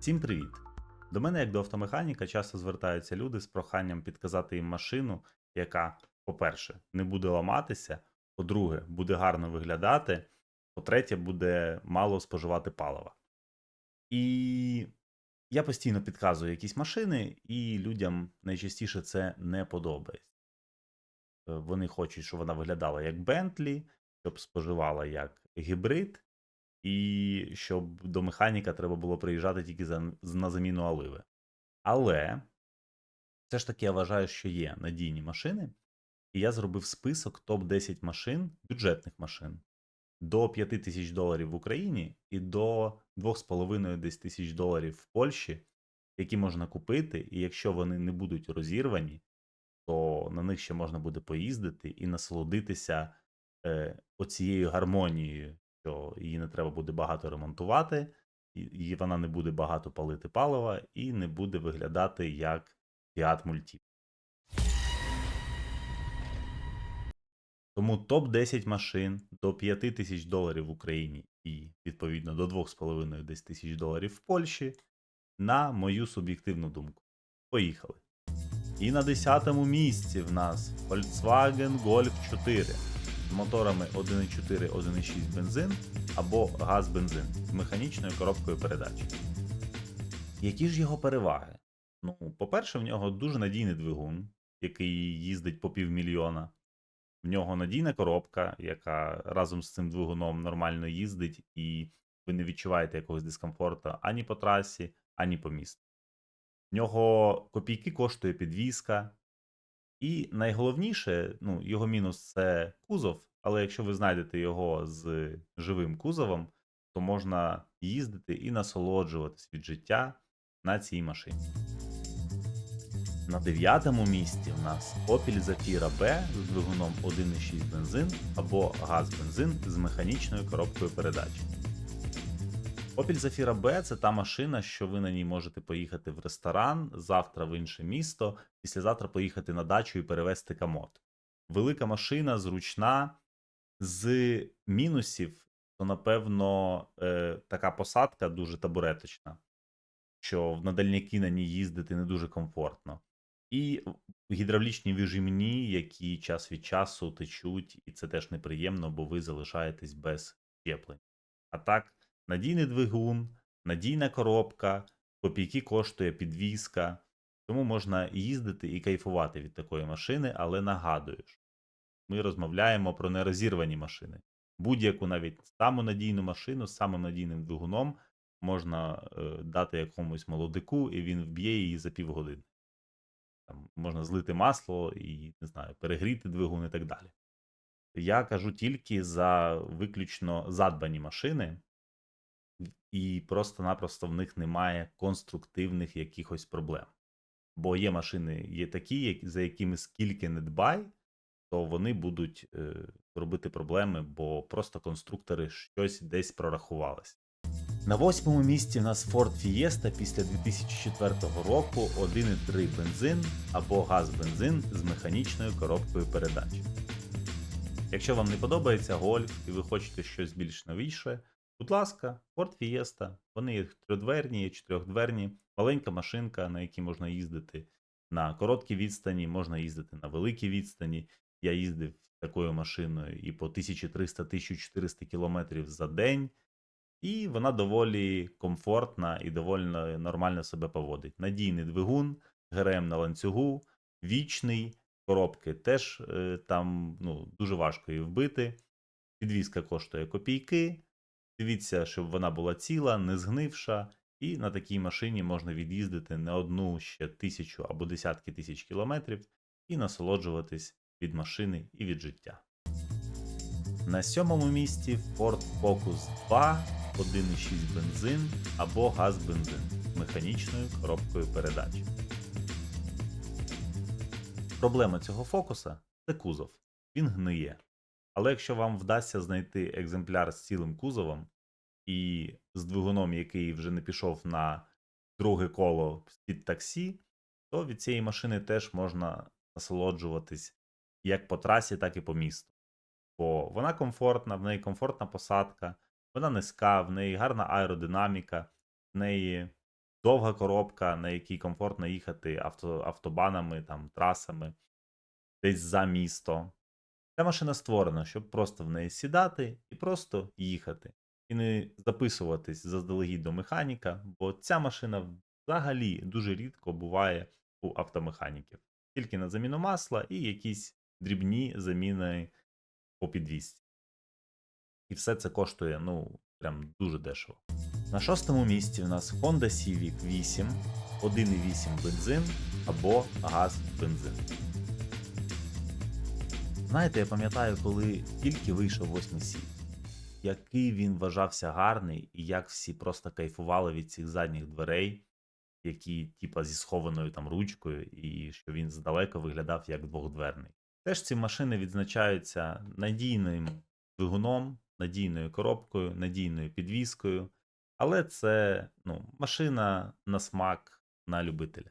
Всім привіт! До мене, як до автомеханіка, часто звертаються люди з проханням підказати їм машину, яка, по-перше, не буде ламатися, по-друге, буде гарно виглядати, по-третє, буде мало споживати палива. І я постійно підказую якісь машини, і людям найчастіше це не подобається. Е, Вони хочуть, щоб вона виглядала як Bentley, щоб споживала як гібрид, і щоб до механіка треба було приїжджати тільки за, на заміну оливи. Але все ж таки я вважаю, що є надійні машини, і я зробив список топ-10 машин, бюджетних машин до 5 тисяч доларів в Україні і до 2,5 десь тисяч доларів в Польщі, які можна купити, і якщо вони не будуть розірвані, то на них ще можна буде поїздити і насолодитися е, оцією гармонією, що її не треба буде багато ремонтувати, і, вона не буде багато палити палива, і не буде виглядати як Fiat Multiple. Тому топ-10 машин до 5 тисяч доларів в Україні і, відповідно, до 2,5 тисяч доларів в Польщі, на мою суб'єктивну думку. Поїхали. І на 10-му місці в нас Volkswagen Golf 4 з моторами 1.4, 1.6 бензин або газ-бензин з механічною коробкою передач. Які ж його переваги? Ну, по-перше, в нього дуже надійний двигун, який їздить по півмільйона. В нього надійна коробка, яка разом з цим двигуном нормально їздить, і ви не відчуваєте якогось дискомфорту ані по трасі, ані по місту. В нього копійки коштує підвізка. І найголовніше, ну, його мінус це кузов, але якщо ви знайдете його з живим кузовом, то можна їздити і насолоджуватись від життя на цій машині. На дев'ятому місці в нас Opel Zafira B з двигуном 1.6 бензин або газ-бензин з механічною коробкою передач. Opel Zafira B це та машина, що ви на ній можете поїхати в ресторан, завтра в інше місто, післязавтра поїхати на дачу і перевезти камот. Велика машина, зручна. З мінусів, то напевно е, така посадка дуже табуреточна, що на дальняки на ній їздити не дуже комфортно. І гідравлічні вижимні, які час від часу течуть, і це теж неприємно, бо ви залишаєтесь без щеплень. А так, надійний двигун, надійна коробка, копійки коштує підвізка, тому можна їздити і кайфувати від такої машини, але нагадую, ми розмовляємо про нерозірвані машини. Будь-яку навіть саму надійну машину з самим надійним двигуном можна е, дати якомусь молодику, і він вб'є її за півгодини. Там можна злити масло і не знаю, перегріти двигун і так далі. Я кажу тільки за виключно задбані машини, і просто-напросто в них немає конструктивних якихось проблем. Бо є машини, є такі, за якими скільки не дбай, то вони будуть е, робити проблеми, бо просто конструктори щось десь прорахувалися. На восьмому місці в нас Ford Fiesta після 2004 року 1,3 бензин або газ-бензин з механічною коробкою передач. Якщо вам не подобається гольф і ви хочете щось більш новіше, будь ласка, Ford Fiesta. Вони трьохдверні, є чотирьохдверні, маленька машинка, на якій можна їздити на короткі відстані, можна їздити на великій відстані. Я їздив такою машиною і по 1300-1400 км за день. І вона доволі комфортна і доволі нормально себе поводить. Надійний двигун, ГРМ на ланцюгу, вічний, коробки теж е, там ну, дуже важко її вбити. Підвізка коштує копійки. Дивіться, щоб вона була ціла, не згнивша, і на такій машині можна від'їздити не одну ще тисячу або десятки тисяч кілометрів і насолоджуватись від машини і від життя. На сьомому місці Ford Focus 2, 1,6 бензин або газ-бензин з механічною коробкою передач. Проблема цього фокуса це кузов. Він гниє. Але якщо вам вдасться знайти екземпляр з цілим кузовом і з двигуном, який вже не пішов на друге коло під таксі, то від цієї машини теж можна насолоджуватись як по трасі, так і по місту. Бо вона комфортна, в неї комфортна посадка, вона низька, в неї гарна аеродинаміка, в неї довга коробка, на якій комфортно їхати авто, автобанами, там, трасами, десь за місто. Ця машина створена, щоб просто в неї сідати і просто їхати. І не записуватись заздалегідь до механіка, бо ця машина взагалі дуже рідко буває у автомеханіків. Тільки на заміну масла і якісь дрібні заміни по підвісці. І все це коштує, ну, прям дуже дешево. На шостому місці у нас Honda Civic 8, 1,8 бензин або газ бензин. Знаєте, я пам'ятаю, коли тільки вийшов 8 Civic, який він вважався гарний, і як всі просто кайфували від цих задніх дверей, які, типа, зі схованою там ручкою, і що він здалека виглядав як двохдверний. Теж ці машини відзначаються надійним двигуном, надійною коробкою, надійною підвіскою. Але це ну, машина на смак на любителя.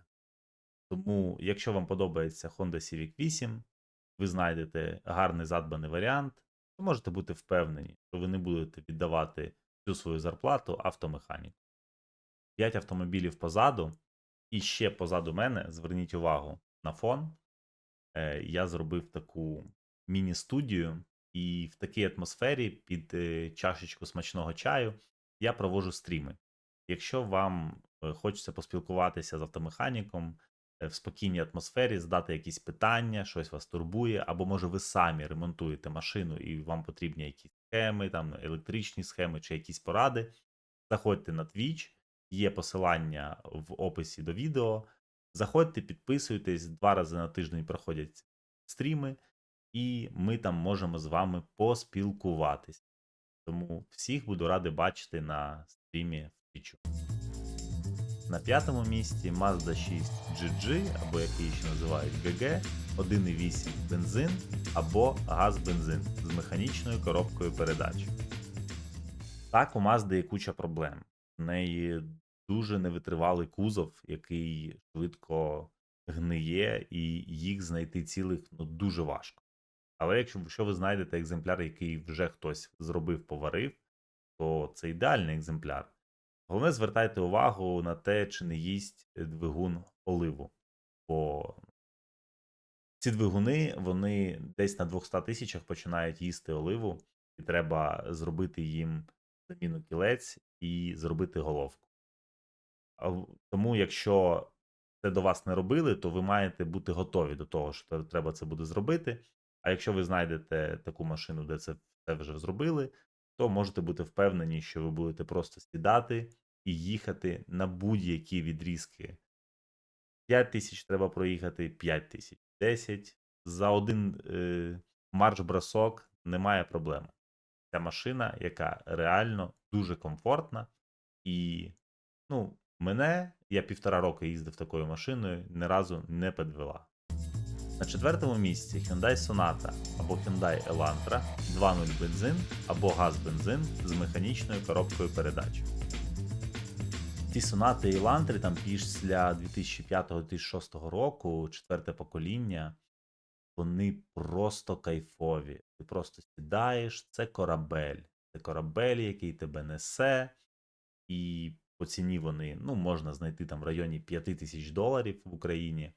Тому, якщо вам подобається Honda Civic 8, ви знайдете гарний задбаний варіант, то можете бути впевнені, що ви не будете віддавати всю свою зарплату автомеханіку. 5 автомобілів позаду, і ще позаду мене, зверніть увагу на фон. Е, Я зробив таку міні-студію, і в такій атмосфері під е, чашечку смачного чаю я проводжу стріми. Якщо вам е, хочеться поспілкуватися з автомеханіком в спокійній атмосфері, задати якісь питання, щось вас турбує, або може ви самі ремонтуєте машину і вам потрібні якісь схеми, там електричні схеми чи якісь поради, заходьте на Twitch, є посилання в описі до відео. Заходьте, підписуйтесь, два рази на тиждень проходять стріми, і ми там можемо з вами поспілкуватись. Тому всіх буду радий бачити на стрімі в Твічу. На п'ятому місці Mazda 6 GG, або як її ще називають GG, 1,8 бензин або газ-бензин з механічною коробкою передач. Так, у Mazda є куча проблем. В неї дуже невитривалий кузов, який швидко гниє, і їх знайти цілих ну, дуже важко. Але якщо якщо ви знайдете екземпляр, який вже хтось зробив, поварив, то це ідеальний екземпляр. Головне, звертайте увагу на те, чи не їсть двигун оливу. Бо ці двигуни вони десь на 200 тисячах починають їсти оливу, і треба зробити їм заміну кілець і зробити головку. Тому, якщо це до вас не робили, то ви маєте бути готові до того, що треба це буде зробити. А якщо ви знайдете таку машину, де це вже зробили, то можете бути впевнені, що ви будете просто сідати і їхати на будь-які відрізки. 5 тисяч треба проїхати, 5 тисяч, 10. За один е, марш-бросок немає проблем. Ця машина, яка реально дуже комфортна, і ну, мене, я півтора року їздив такою машиною, ні разу не підвела. На четвертому місці Hyundai Sonata або Hyundai Elantra 2.0 бензин або газ-бензин з механічною коробкою передач. Ці сонати і Елантри там після 2005-2006 року, четверте покоління, вони просто кайфові. Ти просто сідаєш, це корабель. Це корабель, який тебе несе, і по ціні вони ну, можна знайти там в районі 5 тисяч доларів в Україні.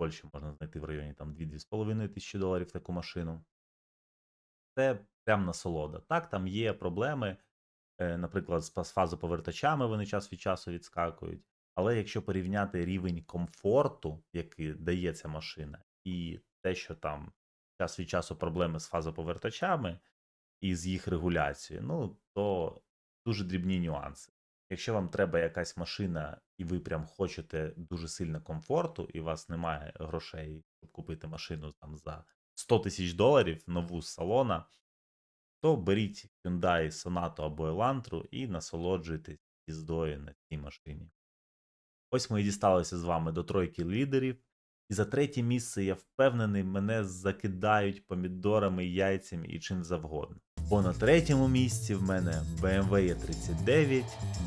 Польщі можна знайти в районі там 2-2,5 тисячі доларів таку машину. Це прям насолода. Так, там є проблеми, е, наприклад, з фазоповертачами вони час від часу відскакують. Але якщо порівняти рівень комфорту, який дає ця машина, і те, що там час від часу проблеми з фазоповертачами і з їх регуляцією, ну то дуже дрібні нюанси. Якщо вам треба якась машина, і ви прям хочете дуже сильно комфорту, і у вас немає грошей, щоб купити машину там за 100 тисяч доларів нову з салона, то беріть Hyundai Sonata або Elantra і насолоджуйтесь їздою на цій машині. Ось ми і дісталися з вами до тройки лідерів. І за третє місце я впевнений, мене закидають помідорами, яйцями і чим завгодно. Бо на третьому місці в мене BMW E39,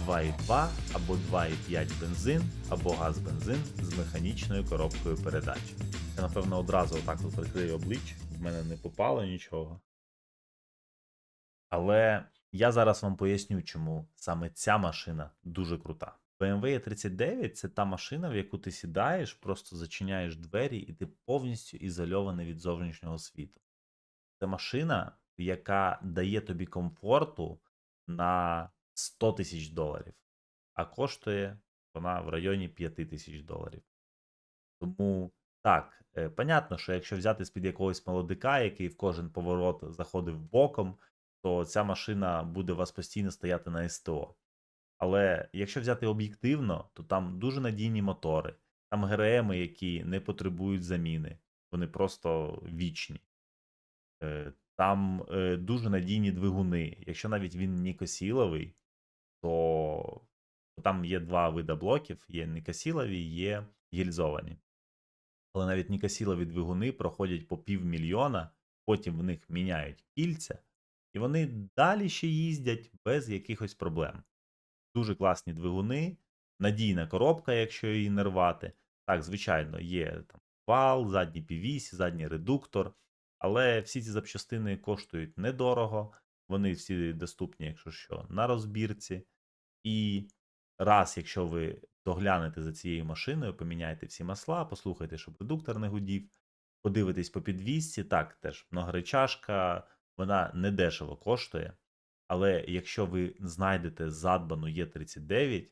2.2 або 2.5 бензин, або газ-бензин з механічною коробкою передач. Я, напевно, одразу отак от прикрию обличчя, в мене не попало нічого. Але я зараз вам поясню, чому саме ця машина дуже крута. BMW E39 це та машина, в яку ти сідаєш, просто зачиняєш двері, і ти повністю ізольований від зовнішнього світу. Це машина, яка дає тобі комфорту на 100 тисяч доларів, а коштує вона в районі 5 тисяч доларів. Тому так, е, понятно, що якщо взяти з-під якогось молодика, який в кожен поворот заходив боком, то ця машина буде у вас постійно стояти на СТО. Але якщо взяти об'єктивно, то там дуже надійні мотори, там ГРМи, які не потребують заміни, вони просто вічні. Там е, дуже надійні двигуни. Якщо навіть він нікосіловий, то там є два види блоків: є нікосілові, є гільзовані. Але навіть нікосілові двигуни проходять по півмільйона, потім в них міняють кільця, і вони далі ще їздять без якихось проблем. Дуже класні двигуни, надійна коробка, якщо її не рвати. Так, звичайно, є там вал, задній півісь, задній редуктор, але всі ці запчастини коштують недорого, вони всі доступні, якщо що, на розбірці. І раз, якщо ви доглянете за цією машиною, поміняєте всі масла, послухайте, щоб редуктор не гудів, подивитесь по підвісці, так, теж многоречашка, вона не дешево коштує. Але якщо ви знайдете задбану Е39, у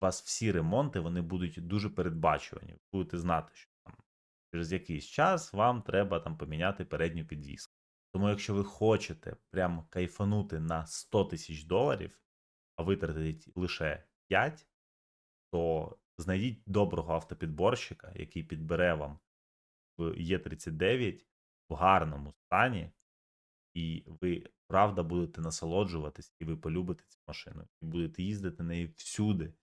вас всі ремонти вони будуть дуже передбачувані. Ви будете знати, що через якийсь час вам треба там поміняти передню підвіску. Тому, якщо ви хочете прям кайфанути на 100 тисяч доларів, а витратить лише 5, то знайдіть доброго автопідборщика, який підбере вам в Е39 в гарному стані, і ви правда будете насолоджуватись, і ви полюбите цю машину, і будете їздити нею всюди.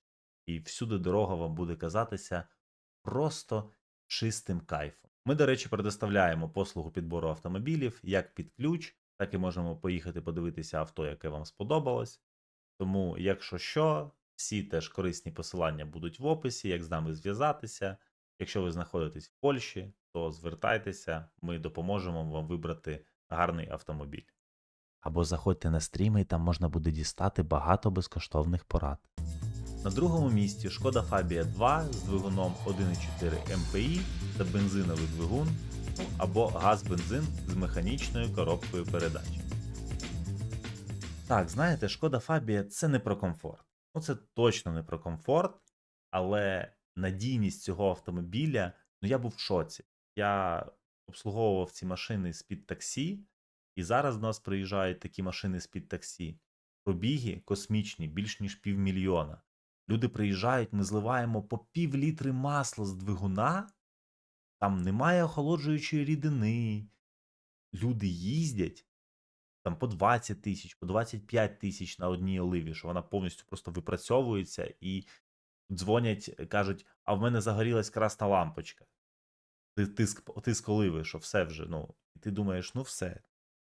І всюди дорога вам буде казатися просто чистим кайфом. Ми, до речі, предоставляємо послугу підбору автомобілів як під ключ, так і можемо поїхати подивитися авто, яке вам сподобалось. Тому, якщо що, всі теж корисні посилання будуть в описі, як з нами зв'язатися. Якщо ви знаходитесь в Польщі, то звертайтеся, ми допоможемо вам вибрати гарний автомобіль. Або заходьте на стріми, і там можна буде дістати багато безкоштовних порад. На другому місці шкода Фабія 2 з двигуном 1,4 МПІ та бензиновий двигун або газ-бензин з механічною коробкою передач. Так, знаєте, шкода Фабія це не про комфорт. Ну, це точно не про комфорт, але надійність цього автомобіля, ну я був в шоці. Я обслуговував ці машини з-під таксі, і зараз до нас приїжджають такі машини з-під таксі. Пробіги космічні, більш ніж півмільйона. Люди приїжджають, ми зливаємо по пів літри масла з двигуна, там немає охолоджуючої рідини. Люди їздять там по 20 тисяч, по 25 тисяч на одній оливі, що вона повністю просто випрацьовується і дзвонять, кажуть, а в мене загорілась красна лампочка. Ти тиск, тиск оливи, що все вже, ну, і ти думаєш, ну все,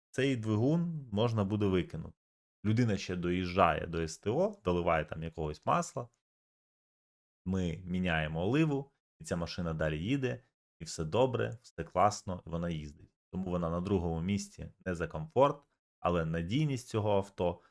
цей двигун можна буде викинути. Людина ще доїжджає до СТО, доливає там якогось масла. Ми міняємо оливу, і ця машина далі їде, і все добре, все класно, і вона їздить. Тому вона на другому місці не за комфорт, але надійність цього авто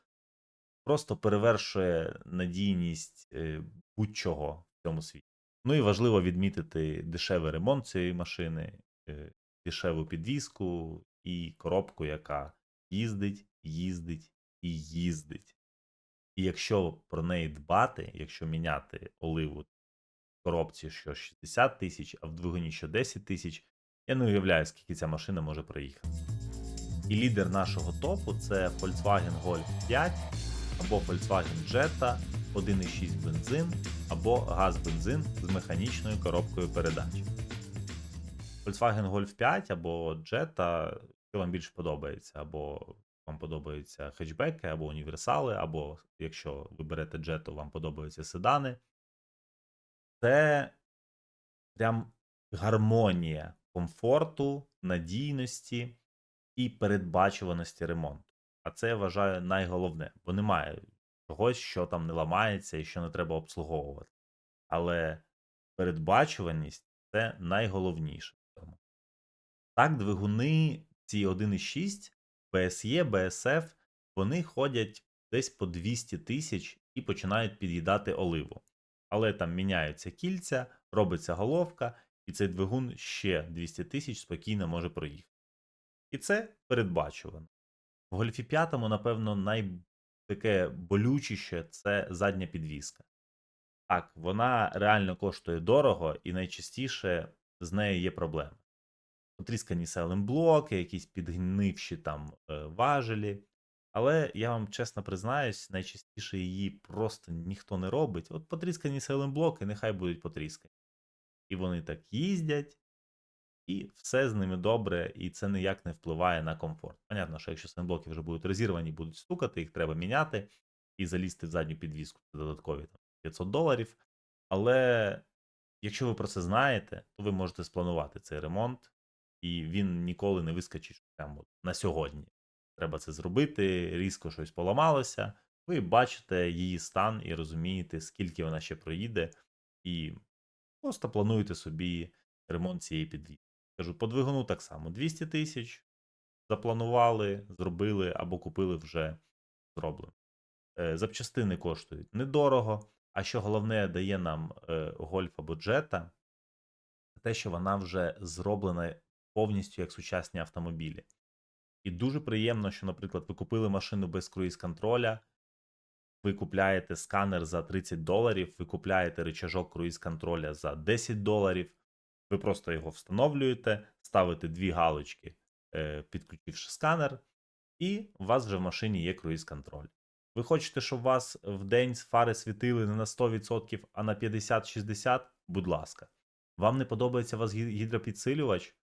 просто перевершує надійність е, будь-чого в цьому світі. Ну і важливо відмітити дешевий ремонт цієї машини, е, дешеву підвіску і коробку, яка їздить, їздить і їздить. І якщо про неї дбати, якщо міняти оливу в коробці що 60 тисяч, а в двигуні що 10 тисяч, я не уявляю, скільки ця машина може проїхати. І лідер нашого топу це Volkswagen Golf 5 або Volkswagen Jetta 1,6 бензин або газ-бензин з механічною коробкою передач. Volkswagen Golf 5 або Jetta, що вам більше подобається, або вам подобаються хетчбеки, або універсали, або якщо ви берете Jetta, вам подобаються седани. Це прям гармонія комфорту, надійності і передбачуваності ремонту. А це я вважаю найголовне, бо немає чогось, що там не ламається і що не треба обслуговувати. Але передбачуваність це найголовніше. Так, двигуни ці 1,6, BSE, BSF, вони ходять десь по 200 тисяч і починають під'їдати оливу. Але там міняються кільця, робиться головка, і цей двигун ще 200 тисяч спокійно може проїхати. І це передбачувано. В Гольфі 5, напевно, найтаке болючіше це задня підвіска. Так, вона реально коштує дорого, і найчастіше з нею є проблеми. Потріскані селенблоки, якісь підгнивші там е, важелі. Але я вам чесно признаюсь, найчастіше її просто ніхто не робить. От потріскані селенблоки, нехай будуть потріскані. І вони так їздять, і все з ними добре, і це ніяк не впливає на комфорт. Понятно, що якщо селенблоки вже будуть розірвані, будуть стукати, їх треба міняти і залізти в задню підвіску. Додаткові там, 500 доларів. Але якщо ви про це знаєте, то ви можете спланувати цей ремонт, і він ніколи не вискочить прямо на сьогодні. Треба це зробити, різко щось поламалося. Ви бачите її стан і розумієте, скільки вона ще проїде, і просто плануєте собі ремонт цієї підвіски. Кажу, по двигуну так само: 200 тисяч запланували, зробили або купили вже зроблено. Е, Запчастини коштують недорого, а що головне дає нам е, гольф або джета, це те, що вона вже зроблена повністю як сучасні автомобілі. І дуже приємно, що, наприклад, ви купили машину без круїз-контроля, ви купляєте сканер за 30 доларів, ви купляєте рычажок круїз-контроля за 10 доларів, ви просто його встановлюєте, ставите дві галочки, е, підключивши сканер, і у вас вже в машині є круїз-контроль. Ви хочете, щоб у вас в день фари світили не на 100%, а на 50-60%? Будь ласка. Вам не подобається у вас гідропідсилювач?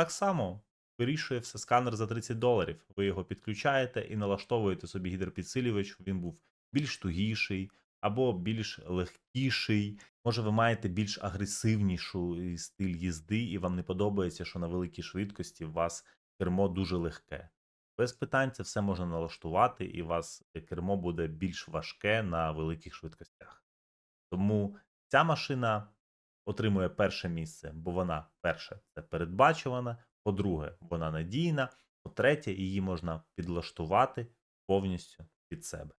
Так само вирішує все сканер за 30 доларів. Ви його підключаєте і налаштовуєте собі гідропідсилювач, щоб він був більш тугіший або більш легкіший. Може, ви маєте більш агресивнішу стиль їзди, і вам не подобається, що на великій швидкості у вас кермо дуже легке. Без питань це все можна налаштувати, і у вас кермо буде більш важке на великих швидкостях. Тому ця машина отримує перше місце, бо вона, перше, це передбачувана, по-друге, вона надійна, по-третє, її можна підлаштувати повністю під себе.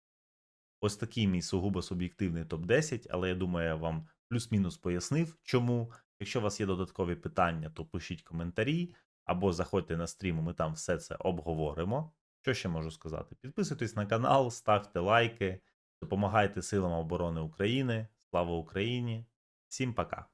Ось такий мій сугубо суб'єктивний топ-10, але я думаю, я вам плюс-мінус пояснив, чому. Якщо у вас є додаткові питання, то пишіть коментарі або заходьте на стрім, ми там все це обговоримо. Що ще можу сказати? Підписуйтесь на канал, ставте лайки, допомагайте силам оборони України. Слава Україні! Всім пока!